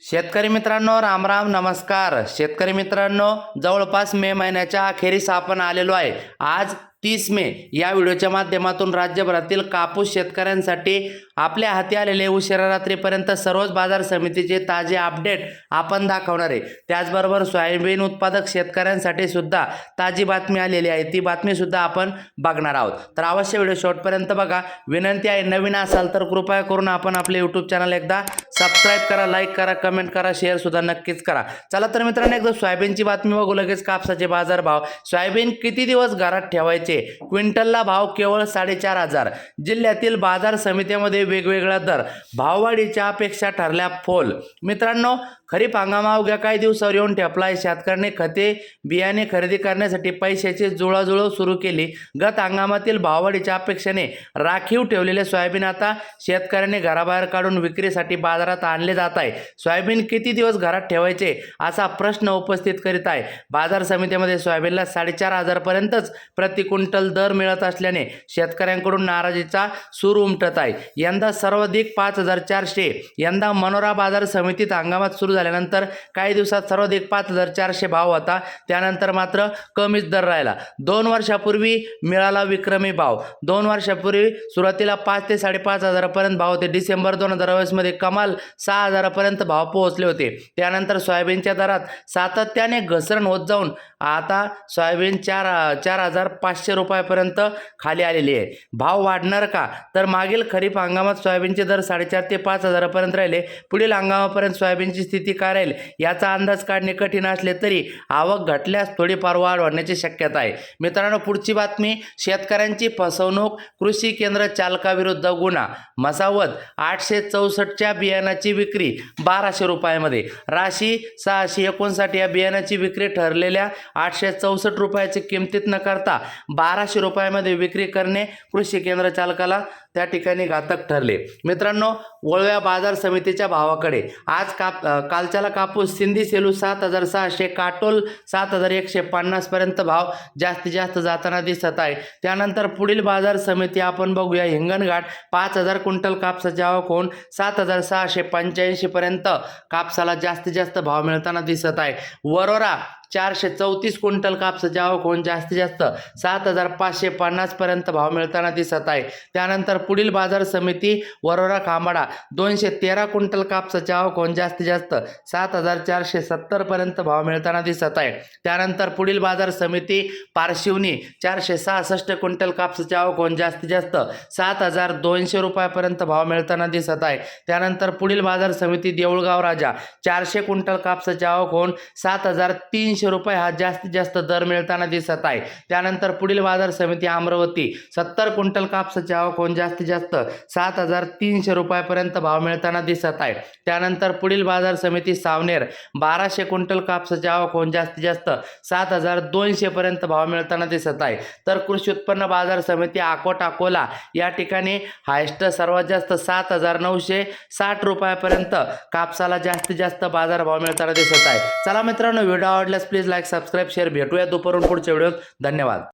शेतकरी मित्रांनो रामराम नमस्कार. शेतकरी मित्रांनो जवळपास मे महिन्याच्या अखेरीस आपण आलेलो आहे. आज तीस मे या व्हिडिओच्या माध्यमातून राज्यभरातील कापूस शेतकऱ्यांसाठी आपल्या हाती आलेले उशिरा रात्रीपर्यंत सर्वच बाजार समितीचे ताजे अपडेट आपण दाखवणार आहे. त्याचबरोबर सोयाबीन उत्पादक शेतकऱ्यांसाठी सुद्धा ताजी बातमी आलेली आहे. ती बातमी सुद्धा आपण बघणार आहोत. तर अवश्य व्हिडिओ शॉर्टपर्यंत बघा. विनंती आहे नवीन असाल तर कृपया करून आपण आपले यूट्यूब चॅनल एकदा सबस्क्राईब करा लाईक करा कमेंट करा शेअर सुद्धा नक्कीच करा. चला तर मित्रांनो एकदा सोयाबीनची बातमी बघू. लगेच कापसाचे बाजार भाव सोयाबीन किती दिवस घरात ठेवायचे? क्विंटलला भाव केवळ साडेचार हजार. जिल्ह्यातील बाजार समित्यामध्ये वेगवेगळा दर. भाववाढीच्या अपेक्षा ठरल्या फोल. मित्रांनो खरीप हंगामा अवघ्या काही दिवसावर येऊन ठेपला शेतकऱ्यांनी खते बियाणे खरेदी करण्यासाठी पैशाची जुळाजुळव सुरू केली. गत हंगामातील भाववाढीच्या अपेक्षेने राखीव ठेवलेले सोयाबीन आता शेतकऱ्यांनी घराबाहेर काढून विक्रीसाठी बाजारात आणले जात आहे. सोयाबीन किती दिवस घरात ठेवायचे असा प्रश्न उपस्थित करीत आहे. बाजार समितीमध्ये सोयाबीनला साडेचार हजारपर्यंतच प्रतिकूल क्विंटल दर मिळत असल्याने शेतकऱ्यांकडून नाराजीचा सूर उमटत आहे. यंदा सर्वाधिक पाच हजार चारशे यंदा मनोरा बाजार समितीत हंगामात सुरू झाल्यानंतर काही दिवसात सर्वाधिक पाच हजार चारशे भाव होता. त्यानंतर मात्र कमीच दर राहिला. दोन वर्षापूर्वी मिळाला विक्रमी भाव. दोन वर्षापूर्वी सुरुवातीला पाच ते साडेपाच हजारापर्यंत भाव होते. डिसेंबर दोन हजार वीसमध्ये कमाल सहा हजारापर्यंत भाव पोहोचले होते. त्यानंतर सोयाबीनच्या दरात सातत्याने घसरण होत जाऊन आता सोयाबीन चार चार हजार पाचशे रुपयापर्यंत खाली आलेली आहे. भाव वाढणार का? तर मागील खरीप हंगामात सोयाबीनचे दर साडेचार ते पाच हजारापर्यंत राहिले. पुढील हंगामापर्यंत सोयाबीनची स्थिती काय राहील? याचा अंदाज काढणे कठीण असले तरी आवक घटल्यास थोडीफार वाढ होण्याची शक्यता आहे. मित्रांनो पुढची बातमी शेतकऱ्यांची फसवणूक कृषी केंद्र चालकाविरुद्ध गुन्हा. मसावत आठशे चौसष्टच्या बियाणाची विक्री बाराशे रुपयामध्ये. राशी सहाशे एकोणसाठ या बियाणाची विक्री ठरलेल्या आठशे चौसष्ट रुपयाची किमतीत न करता बाराशे रुपयामध्ये विक्री करणे कृषी केंद्र चालकाला त्या ठिकाणी घातक ठरले. मित्रांनो वळव्या बाजार समितीच्या भावाकडे आज काप कालच्याला कापूस सिंधी सेलू सात हजार सहाशे काटोल सात हजार एकशे पन्नासपर्यंत भाव जास्तीत जास्त जाताना दिसत आहे. त्यानंतर पुढील बाजार समिती आपण बघूया. हिंगणघाट पाच हजार क्विंटल कापसाची आवक होऊन सात हजार सहाशे पंच्याऐंशीपर्यंत कापसाला जास्तीत जास्त भाव मिळताना दिसत आहे. वरोरा चारशे चौतीस क्विंटल कापसाची आवक होऊन जास्तीत जास्त सात हजार पाचशे पन्नासपर्यंत भाव मिळताना दिसत आहे. त्यानंतर पुढील बाजार समिती वरोरा खांबाडा दोनशे तेरा क्विंटल कापसाची आवक होऊन जास्तीत जास्त सात हजार चारशे सत्तरपर्यंत भाव मिळताना दिसत आहे. त्यानंतर पुढील बाजार समिती पारशिवनी चारशे सहासष्ट क्विंटल कापसाची आवक होऊन जास्तीत जास्त सात हजार दोनशे रुपयापर्यंत भाव मिळताना दिसत आहे. त्यानंतर पुढील बाजार समिती देऊळगाव राजा चारशे क्विंटल कापसाची आवक होऊन सात हजार तीन तीनशे रुपये हा जास्तीत जास्त दर मिळताना दिसत आहे. त्यानंतर पुढील बाजार समिती अमरावती सत्तर क्विंटल कापसाची आवक होऊन जास्तीत जास्त सात हजार तीनशे रुपयापर्यंत भाव मिळताना दिसत आहे. त्यानंतर पुढील बाजार समिती सावनेर बाराशे क्विंटल कापसाची आवक होऊन जास्तीत जास्त सात हजार दोनशेपर्यंत भाव मिळताना दिसत आहे. तर कृषी उत्पन्न बाजार समिती आकोट अकोला या ठिकाणी हायस्ट सर्वात जास्त सात हजार नऊशे साठ रुपयापर्यंत कापसाला जास्तीत जास्त बाजार भाव मिळताना दिसत आहे. चला मित्रांनो व्हिडिओ आवडल्यास प्लीज लाईक सबस्क्राईब शेअर भेटूया दुपारून पुढच्या व्हिडिओत. धन्यवाद.